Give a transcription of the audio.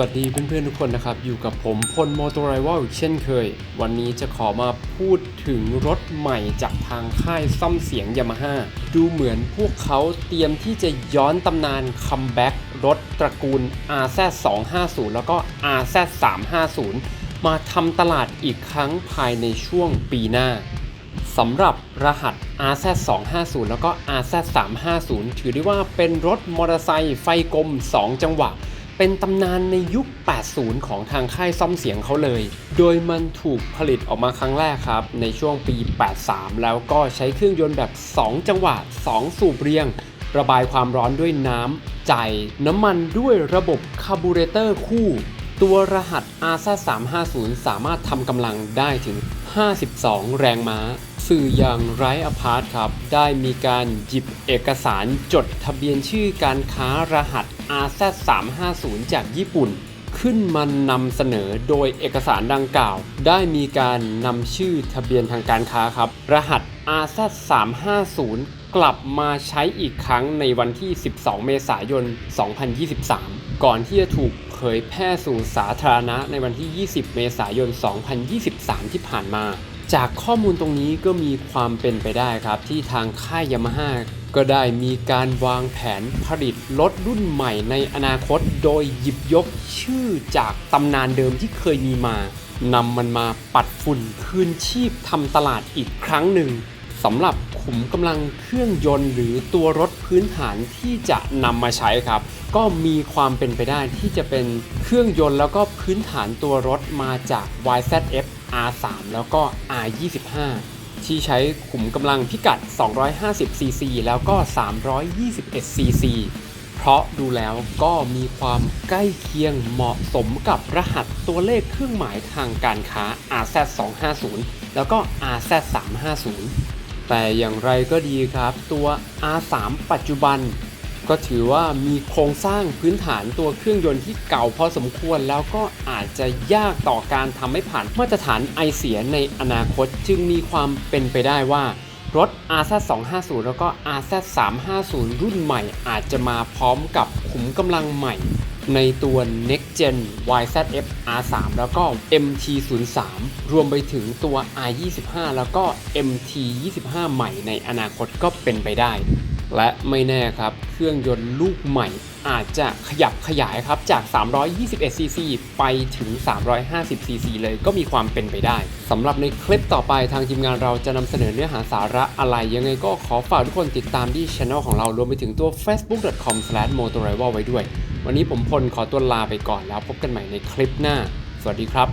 วัสดีเพื่อนๆทุกคนนะครับ อยู่กับผมพลมอเตอร์ไรวลเช่นเคย วันนี้จะขอมาพูดถึงรถใหม่จากทางค่ายซ่อมเสียงยามาฮ่าดูเหมือนพวกเขาเตรียมที่จะย้อนตำนานคัมแบ็กรถตระกูล RZ 250 แล้วก็ RZ 350 มาทำตลาดอีกครั้งภายในช่วงปีหน้าสำหรับรหัส RZ 250 แล้วก็ RZ 350 ถือได้ว่าเป็นรถมอเตอร์ไซค์ไฟกลม 2 จังหวะ เป็นตำนานในยุค 80 ของทางค่ายซ่อมเสียงเขาเลย โดยมันถูกผลิตออกมาครั้งแรกครับ ในช่วงปี 83 แล้วก็ใช้เครื่องยนต์แบบ 2 จังหวะ 2 สูบเรียง ระบายความร้อนด้วยน้ำจ่ายน้ำมันด้วยระบบคาร์บูเรเตอร์คู่ ตัวรหัส RZ 350 สามารถทำกำลังได้ถึง 52 แรงม้า สื่ออย่างไรอพาร์ตครับ ได้มีการหยิบเอกสารจดทะเบียนชื่อการค้ารหัส RZ 350 จากญี่ปุ่น ขึ้นมานำเสนอโดยเอกสารดังกล่าว ได้มีการนำชื่อทะเบียนทางการค้าครับ รหัส RZ 350 กลับมาใช้อีกครั้งในวันที่ 12 เมษายน 2023 ก่อนที่จะถูกเผยแพร่สู่สาธารณะในวันที่ 20 เมษายน 2023 ที่ผ่านมา จากข้อมูลตรงนี้ก็มีความเป็นไปได้ครับที่ทางค่ายยามาฮ่าก็ได้มีการวางแผนผลิตรถรุ่นใหม่ในอนาคต โดยหยิบยกชื่อจากตำนานเดิมที่เคยมีมานำมันมาปัดฝุ่นคืนชีพทำตลาดอีกครั้งหนึ่ง สำหรับขุมกำลังเครื่องยนต์หรือตัวรถพื้นฐานที่จะนำมาใช้ครับ ก็มีความเป็นไปได้ที่จะเป็นเครื่องยนต์แล้วก็พื้นฐานตัวรถมาจาก YZF R3 แล้วก็ R25 ที่ใช้ขุมกำลังพิกัด 250cc แล้วก็ 321cc เพราะดูแล้วก็มีความใกล้เคียงเหมาะสมกับรหัสตัวเลขเครื่องหมายทางการค้า RZ250 แล้วก็ RZ350 แต่อย่างไรก็ดีครับ ตัว R3 ปัจจุบัน ก็ถือว่ามีโครงสร้างพื้นฐานตัวเครื่องยนต์ที่เก่าพอสมควร แล้วก็อาจจะยากต่อการทำให้ผ่านมาตรฐานไอเสียในอนาคตจึงมีความเป็นไปได้ว่ารถ RZ250 แล้วก็ RZ350 รุ่นใหม่อาจจะมาพร้อมกับขุมกำลังใหม่ ในตัว Next Gen YZF R3 แล้วก็ MT03 รวมไปถึงตัว R25 แล้วก็ MT25 ใหม่ในอนาคตก็เป็นไปได้ และไม่แน่ครับ เครื่องยนต์ลูกใหม่อาจจะขยับขยายครับจาก 321cc ไปถึง 350cc เลยก็มีความเป็นไปได้สำหรับในคลิปต่อไปทางทีมงานเราจะนำเสนอเนื้อหาสาระอะไรยังไงก็ขอฝากทุกคนติดตามที่ช anel ของเรารวมไปถึงตัว facebook.com/motorival ไว้ด้วย วันนี้ผมพลขอตัวลาไปก่อนแล้วพบกันใหม่ในคลิปหน้า สวัสดีครับ